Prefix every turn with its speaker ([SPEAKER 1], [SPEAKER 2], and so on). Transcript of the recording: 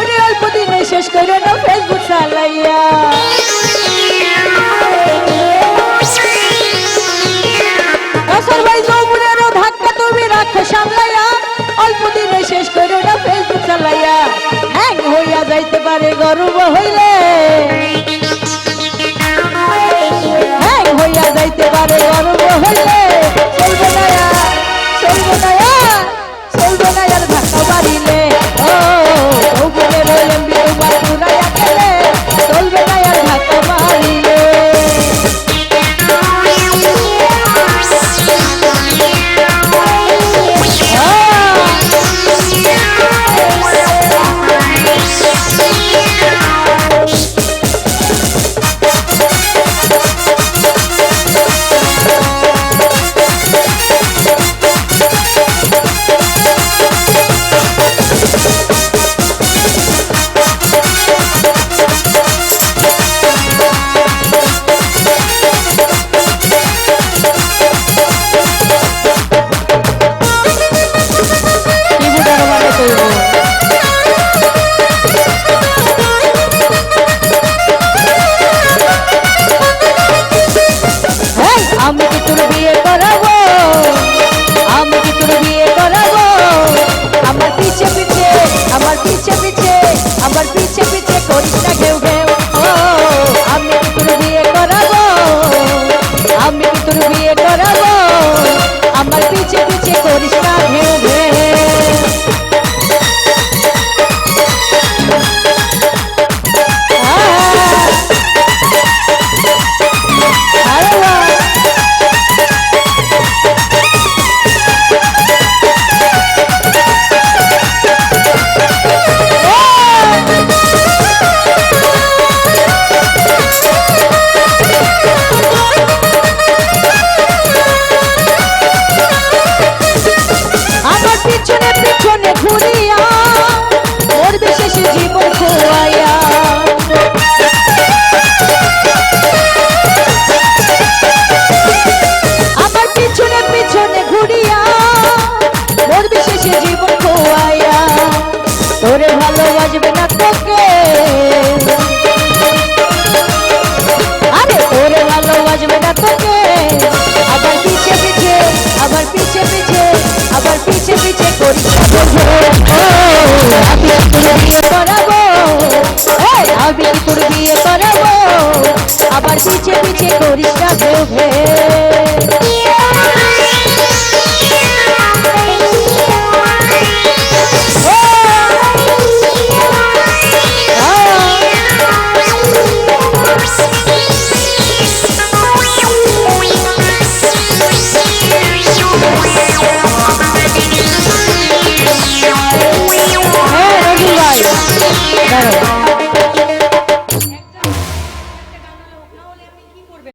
[SPEAKER 1] ওরে অল্প দিনে শেষ করে দাও ফেসবুক চালাইয়া। সবাই যৌবনেরও ধাক্কা তুমি রাখো সামলাইয়া। অল্প দিনে শেষ করে দাও ফেসবুক চালাইয়া। হ্যাং হইয়া যাইতে পারে, গর্ব হইলে। হ্যাং হইয়া যাইতে পারে, গর্ব মৃত্যুর বিয়ে করাবো। আমার পিছে পিছে করিস না ঢেউ ঢেউ বিয়ে করাবো। আমি কি তোর বিয়ে করাবো। আবার পিছে পিছে করিস না